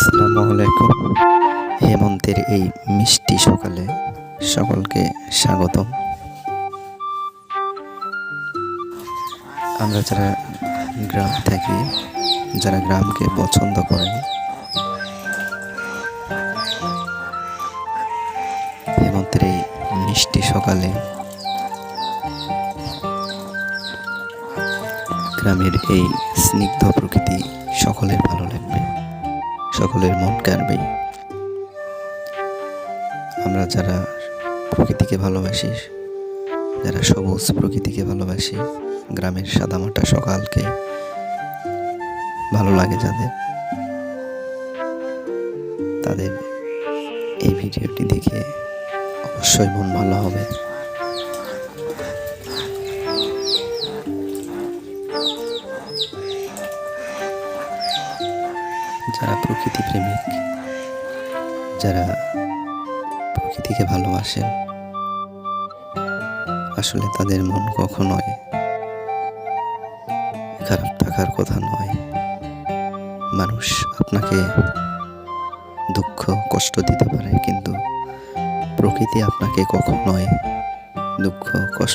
আসসালামু আলাইকুম। হেমন্তের এই মিষ্টি সকালে সকলকে স্বাগতম। আমরা যারা গ্রাম থাকি, যারা গ্রামকে পছন্দ করেন, হেমন্তের এই মিষ্টি সকালে গ্রামের এই স্নিগ্ধ প্রকৃতি সকলের সকলের মন কাড়বেই আমরা যারা প্রকৃতিকে ভালোবাসি, যারা সবুজ প্রকৃতিকে ভালোবাসি, গ্রামের সাদামাটা সকালকে ভালো লাগে যাদের, তাদের এই ভিডিওটি দেখে অবশ্যই মন ভালো হবে। যারা প্রকৃতি প্রেমিক যারা প্রকৃতিকে ভালোবাসেন, আসলে তাদের মন কখনোই খারাপ থাকার কথা নয়। মানুষ আপনাকে দুঃখ, কষ্ট দিতে পারে, কিন্তু প্রকৃতি আপনাকে কখনোই দুঃখ, কষ্ট